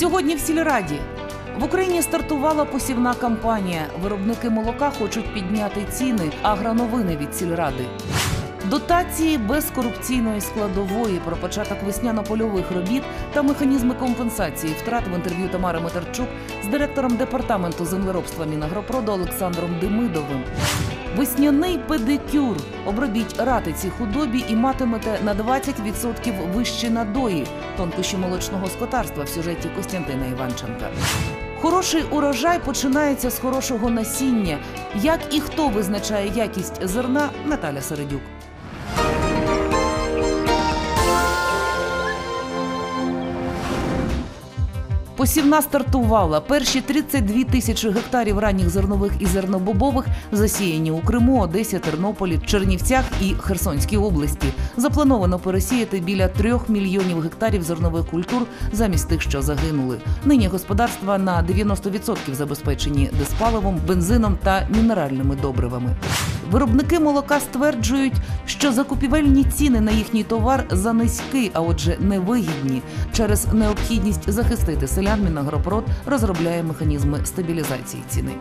Сьогодні в сільраді в Україні стартувала посівна кампанія. Виробники молока хочуть підняти ціни, агроновини від сільради. Дотації без корупційної складової про початок весняно-польових робіт та механізми компенсації втрат в інтерв'ю Тамари Метарчук з директором департаменту землеробства Мінагропроду Олександром Демидовим. Весняний педикюр. Обробіть ратиці худобі і матимете на 20% вищі надої. Тонкощі молочного скотарства в сюжеті Костянтина Іванченка. Хороший урожай починається з хорошого насіння. Як і хто визначає якість зерна, Наталя Середюк. Посівна стартувала. Перші 32 тисячі гектарів ранніх зернових і зернобобових засіяні у Криму, Одесі, Тернополі, Чернівцях і Херсонській області. Заплановано пересіяти біля трьох мільйонів гектарів зернових культур замість тих, що загинули. Нині господарства на 90% забезпечені диспаливом, бензином та мінеральними добривами. Виробники молока стверджують, що закупівельні ціни на їхній товар занизькі, а отже, невигідні. Через необхідність захистити селян Мінагропрод розробляє механізми стабілізації ціни.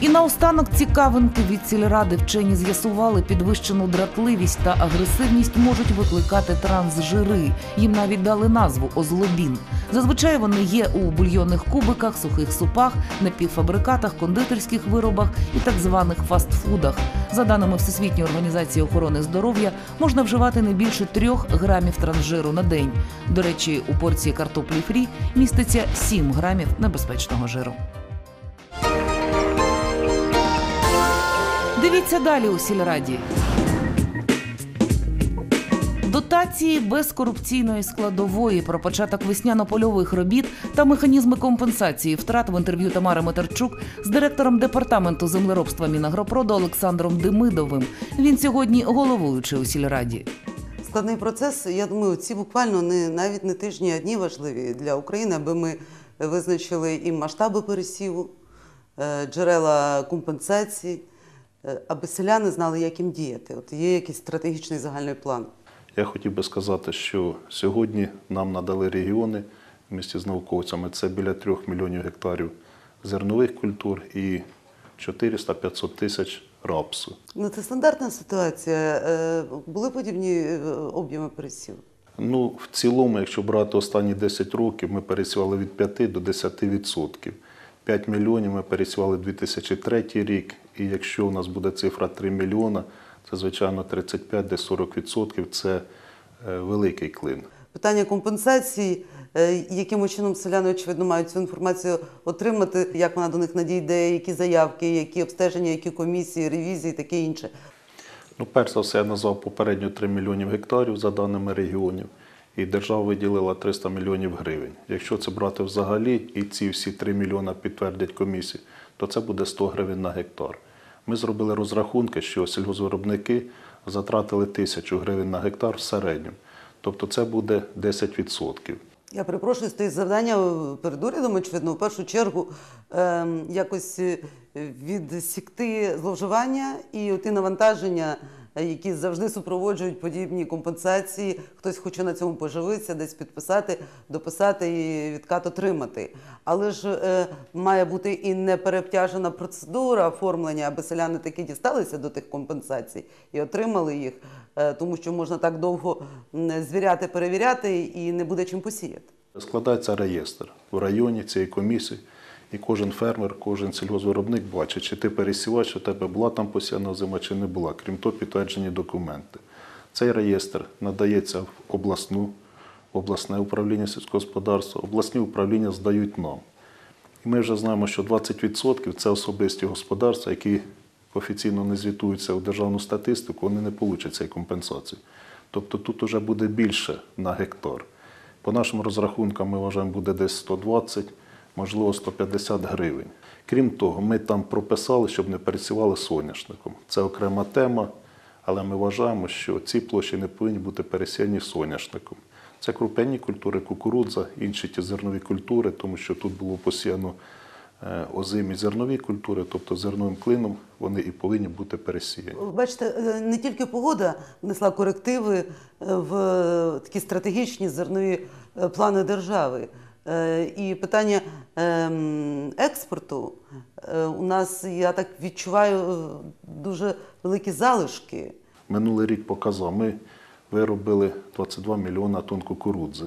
І наостанок цікавинки від сільради вчені з'ясували, підвищену дратливість та агресивність можуть викликати трансжири. Їм навіть дали назву озлобін. Зазвичай вони є у бульйонних кубиках, сухих супах, напівфабрикатах, кондитерських виробах і так званих фастфудах. За даними Всесвітньої організації охорони здоров'я, можна вживати не більше трьох грамів трансжиру на день. До речі, у порції картоплі фрі міститься 7 грамів небезпечного жиру. Дивіться далі у сільраді. Дотації без корупційної складової про початок весняно-польових робіт та механізми компенсації втрат в інтерв'ю Тамари Метарчук з директором департаменту землеробства Мінагропроду Олександром Демидовим. Він сьогодні головуючий у сільраді. Складний процес. Я думаю, ці буквально не навіть не тижні, а дні важливі для України, аби ми визначили і масштаби пересіву, е, джерела компенсації, е, аби селяни знали, як їм діяти. От є якийсь стратегічний загальний план. Я хотів би сказати, що сьогодні нам надали регіони в місті з науковцями. Це біля 3 мільйонів гектарів зернових культур і 400-500 тисяч рапсу. Ну це стандартна ситуація. Е, Були подібні е, об'єми пересіву. Ну, в цілому, якщо брати останні 10 років, ми пересівали від 5 до 10 відсотків. 5 мільйонів ми пересівали 2003 рік, і якщо у нас буде цифра 3 мільйона, це звичайно 35 десь 40 відсотків. Це е, великий клин. Питання компенсації, е, яким чином селяни, очевидно, мають цю інформацію отримати, як вона до них надійде, які заявки, які обстеження, які комісії, ревізії, таке інше. Ну, перш за все, я назвав попередньо 3 мільйонів гектарів за даними регіонів, і держава виділила 300 мільйонів гривень. Якщо це брати взагалі, і ці всі 3 мільйона підтвердять комісії, то це буде 100 гривень на гектар. Ми зробили розрахунки, що сільгозвиробники затратили тисячу гривень на гектар в середньому. Тобто це буде 10%. Я перепрошую, стоїть завдання перед урядом, очевидно, в першу чергу ем, якось е, відсікти зловживання і ті навантаження, е, які завжди супроводжують подібні компенсації. Хтось хоче на цьому поживитися, десь підписати, дописати і відкат отримати. Але ж е, має бути і непереобтяжена процедура оформлення, аби селяни таки дісталися до тих компенсацій і отримали їх, е, тому що можна так довго звіряти, перевіряти і не буде чим посіяти. Складається реєстр в районі цієї комісії, і кожен фермер, кожен сільгоспвиробник бачить, чи ти пересівач, у тебе була там посіяна зима, чи не була. Крім того, підтверджені документи. Цей реєстр надається в обласну, обласне управління сільського господарства, обласні управління здають нам. І ми вже знаємо, що 20% це особисті господарства, які офіційно не звітуються у державну статистику, вони не получать цієї компенсації. Тобто тут вже буде більше на гектар. По нашим розрахункам ми вважаємо, буде десь 120, можливо 150 гривень. Крім того, ми там прописали, щоб не пересівали соняшником. Це окрема тема, але ми вважаємо, що ці площі не повинні бути пересіяні соняшником. Це крупенні культури, кукурудза, інші ті зернові культури, тому що тут було посіяно е, озимі зернові культури, тобто зерновим клином вони і повинні бути пересіяні. Бачите, е, не тільки погода внесла корективи е, в такі стратегічні зернові плани держави. Е, І питання ем, експорту е, у нас, я так відчуваю, дуже великі залишки. Минулий рік показав, ми виробили 22 мільйона тонн кукурудзи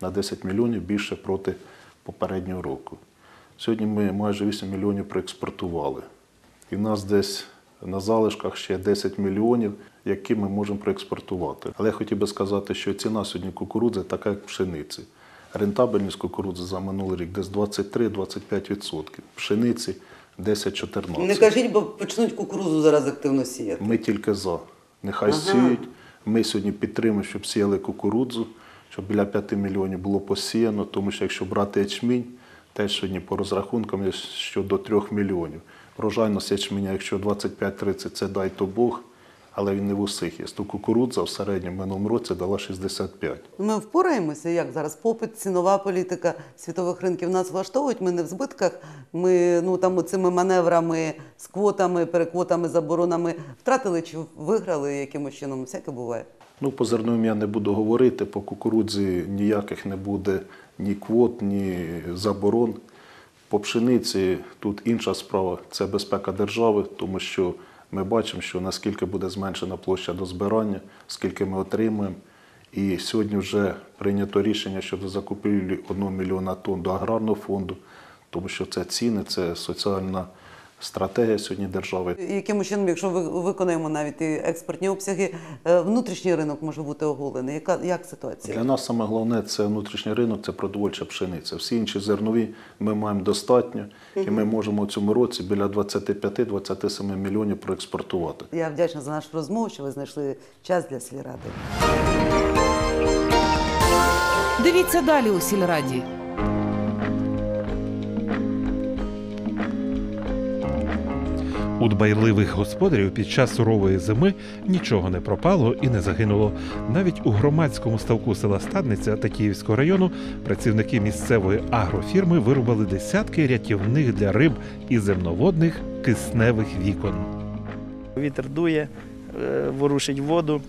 на 10 мільйонів більше проти попереднього року. Сьогодні ми майже 8 мільйонів проекспортували. І в нас десь на залишках ще 10 мільйонів, які ми можемо проекспортувати. Але я хотів би сказати, що ціна сьогодні кукурудзи така, як пшениці. Рентабельність кукурудзи за минулий рік десь 23-25%. Пшениці 10-14%. Не кажіть, бо почнуть кукурудзу зараз активно сіяти. Ми тільки за. Нехай сіють. Ми сьогодні підтримуємо, щоб сіяли кукурудзу, щоб біля 5 мільйонів було посіяно, тому що якщо брати ячмінь, теж сьогодні по розрахункам є що до 3 мільйонів. Врожайність ячменя, якщо 25-30, це дай то Бог, але він не в усіх є. То кукурудза в середньому минулому році дала 65. Ми впораємося, як зараз попит, цінова політика світових ринків нас влаштовують. Ми не в збитках. Ми ну там цими маневрами з квотами, переквотами, заборонами втратили чи виграли якимось чином. Всяке буває. Ну, по зерновим я не буду говорити, по кукурудзі ніяких не буде ні квот, ні заборон. По пшениці тут інша справа це безпека держави, тому що ми бачимо, що наскільки буде зменшена площа до збирання, скільки ми отримуємо. І сьогодні вже прийнято рішення щодо закупівлі 1 мільйона тонн до аграрного фонду, тому що це ціни, це соціальна стратегія сьогодні держави. Яким чином, якщо ви виконаємо навіть і експортні обсяги, е, внутрішній ринок може бути оголений. Яка як ситуація? Для нас саме головне це внутрішній ринок, це продовольча пшениця. Всі інші зернові ми маємо достатньо, і ми можемо в цьому році біля 25-27 мільйонів проекспортувати. Я вдячна за нашу розмову, що ви знайшли час для сільради. Дивіться далі у сільраді. У дбайливих господарів під час сурової зими нічого не пропало і не загинуло. Навіть у громадському ставку села Стадниця та Київського району працівники місцевої агрофірми вирубали десятки рятівних для риб і земноводних кисневих вікон. Вітер дує, е, ворушить воду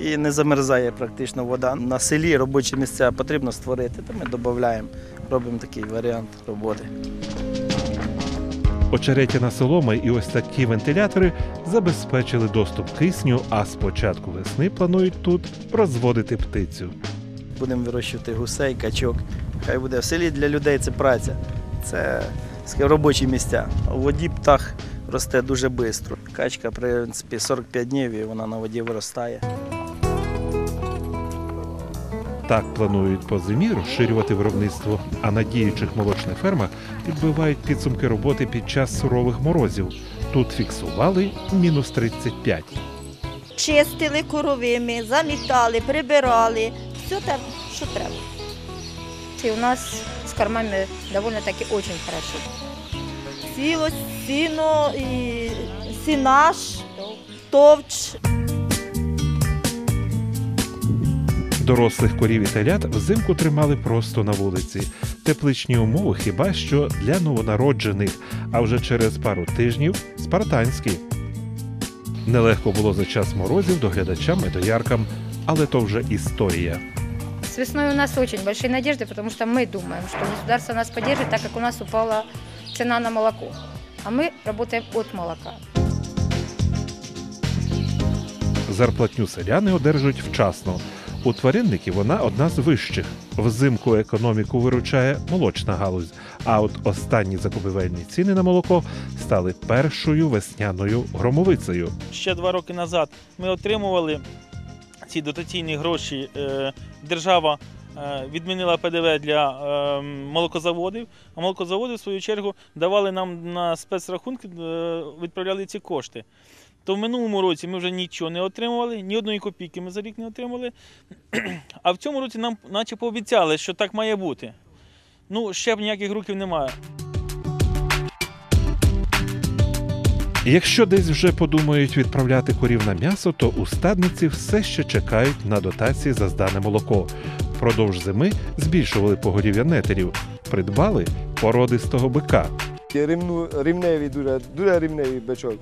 і не замерзає практично вода. На селі робочі місця потрібно створити, то ми додаємо, робимо такий варіант роботи. Очеретяна солома і ось такі вентилятори забезпечили доступ кисню, а з початку весни планують тут розводити птицю. Будемо вирощувати гусей, качок. Хай буде в селі для людей це праця, це робочі місця. У воді птах росте дуже швидко. Качка, в принципі, 45 днів і вона на воді виростає. Так планують по зимі розширювати виробництво, а на діючих молочних фермах підбивають підсумки роботи під час сурових морозів. Тут фіксували мінус 35. чистили коровими, замітали, прибирали. Все так, що треба. І у нас з кормами довольно-таки очень хорошо. Сіло, сіно, і сінаш, товч. Дорослих корів і телят взимку тримали просто на вулиці. Тепличні умови хіба що для новонароджених, а вже через пару тижнів спартанські. Нелегко було за час морозів доглядачам і дояркам, але то вже історія. С весной у нас очень большие надежды, потому что мы думаем, что государство нас поддержит, так как у нас упала цена на молоко. А мы работаем от молока. Зарплатню селяни одержують вчасно. У тваринників вона одна з вищих. Взимку економіку виручає молочна галузь. А от останні закупівельні ціни на молоко стали першою весняною громовицею. ще два роки назад ми отримували ці дотаційні гроші. Е, Держава е, відмінила ПДВ для е, молокозаводів, а молокозаводи, в свою чергу, давали нам на спецрахунки, відправляли ці кошти. То в минулому році ми вже нічого не отримували, ні одної копійки ми за рік не отримали. А в цьому році нам наче пообіцяли, що так має бути. Ну, ще б ніяких років немає. Якщо десь вже подумають відправляти корів на м'ясо, то у стадниці все ще чекають на дотації за здане молоко. Впродовж зими збільшували поголів'я нетерів, придбали породистого бика. Рівну, рівневі, дуже, дуже рівневі бичок.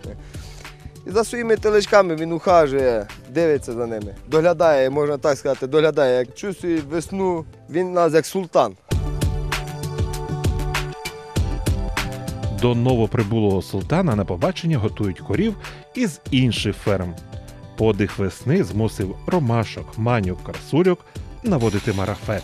І за своїми телечками він ухажує, дивиться за ними. Доглядає, можна так сказати, доглядає. Як чувствує весну, він нас як султан. До новоприбулого султана на побачення готують корів із інших ферм. Подих весни змусив ромашок, манюк, красурюк наводити марафет.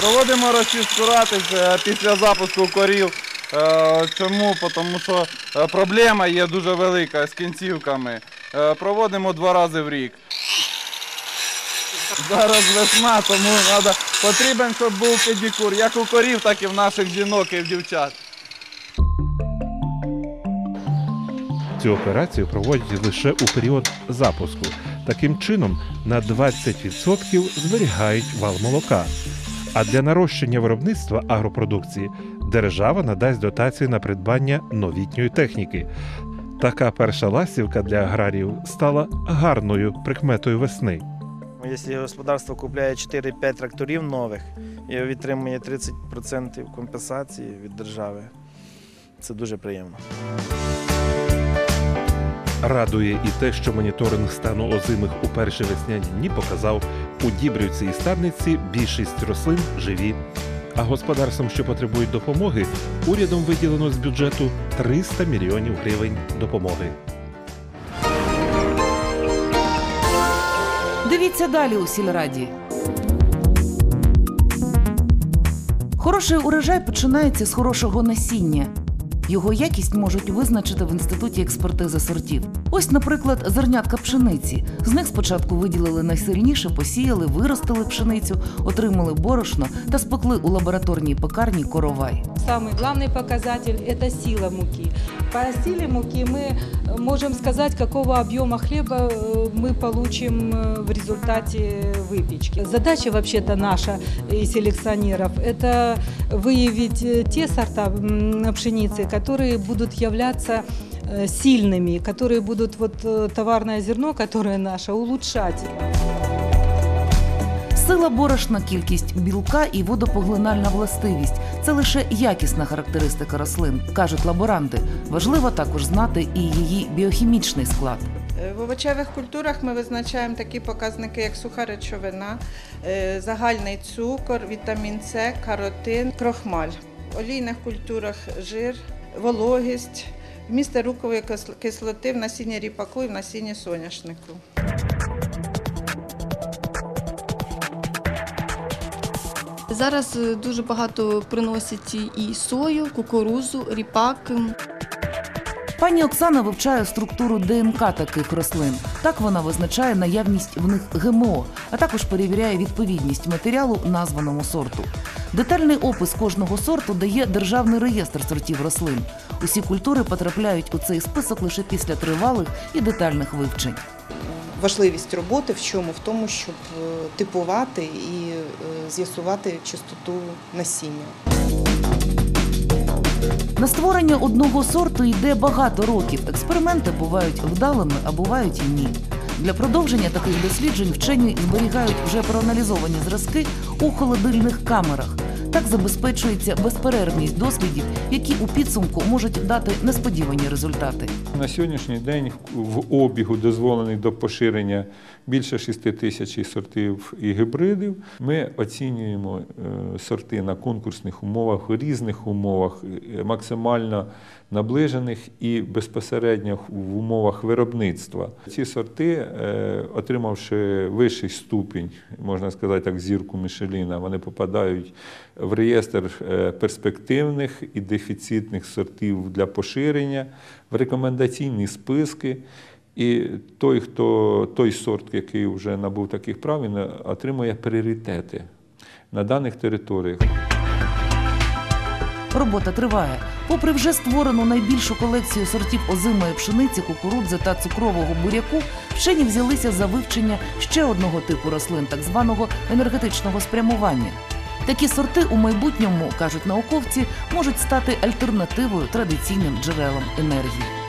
Проводимо розчистку ратиць після запуску корів. Е, Чому? Тому що е, проблема є дуже велика з кінцівками. Е, Проводимо два рази в рік. Зараз весна, тому надо, потрібен, щоб був педикюр, як у корів, так і в наших жінок і в дівчат. Цю операцію проводять лише у період запуску. Таким чином на 20% зберігають вал молока. А для нарощення виробництва агропродукції держава надасть дотації на придбання новітньої техніки. Така перша ластівка для аграріїв стала гарною прикметою весни. Якщо господарство купляє 4-5 тракторів нових і отримує 30% компенсації від держави, це дуже приємно. Радує і те, що моніторинг стану озимих у перші весняні дні показав у Дібрівці і Стадниці більшість рослин живі. А господарствам, що потребують допомоги, урядом виділено з бюджету 300 мільйонів гривень допомоги. Дивіться далі у сільраді. Хороший урожай починається з хорошого насіння. Його якість можуть визначити в інституті експертизи сортів. Ось, наприклад, зернятка пшениці. З них спочатку виділили найсильніше, посіяли, виростили пшеницю, отримали борошно та спекли у лабораторній пекарні коровай. Самый главный показатель – это сила муки. По силе муки мы можем сказать, какого объема хлеба э, мы получим э, в результате выпечки. Задача вообще-то наша и селекционеров – это выявить э, те сорта м, пшеницы, которые будут являться э, сильными, которые будут вот э, товарное зерно, которое наше, улучшать. Сила борошна, кількість білка і водопоглинальна властивість це лише якісна характеристика рослин, кажуть лаборанти. Важливо також знати і її біохімічний склад. Е, В овочевих культурах ми визначаємо такі показники, як суха речовина, е, загальний цукор, вітамін С, каротин, крохмаль. В олійних культурах жир, вологість, вміст рукової кислоти в насінні ріпаку і в насінні соняшнику. Зараз е, дуже багато приносять і сою, кукурузу, ріпак. Пані Оксана вивчає структуру ДНК таких рослин. Так вона визначає наявність в них ГМО, а також перевіряє відповідність матеріалу названому сорту. Детальний опис кожного сорту дає державний реєстр сортів рослин. Усі культури потрапляють у цей список лише після тривалих і детальних вивчень. Важливість роботи в чому? В тому, щоб е, типувати і е, з'ясувати чистоту насіння. На створення одного сорту йде багато років. Експерименти бувають вдалими, а бувають і ні. Для продовження таких досліджень вчені зберігають вже проаналізовані зразки у холодильних камерах. Так забезпечується безперервність дослідів, які у підсумку можуть дати несподівані результати. На сьогоднішній день в обігу дозволених до поширення більше 6 тисяч сортів і гібридів. Ми оцінюємо е, сорти на конкурсних умовах, в різних умовах, е, максимально наближених і безпосередньо в умовах виробництва. Ці сорти, е, отримавши вищий ступінь, можна сказати так, зірку Мішеліна, вони попадають в реєстр е, перспективних і дефіцитних сортів для поширення, в рекомендаційні списки. І той, хто той сорт, який вже набув таких прав, він отримує пріоритети на даних територіях. Робота триває. Попри вже створену найбільшу колекцію сортів озимої пшениці, кукурудзи та цукрового буряку, вчені взялися за вивчення ще одного типу рослин, так званого енергетичного спрямування. Такі сорти у майбутньому, кажуть науковці, можуть стати альтернативою традиційним джерелам енергії.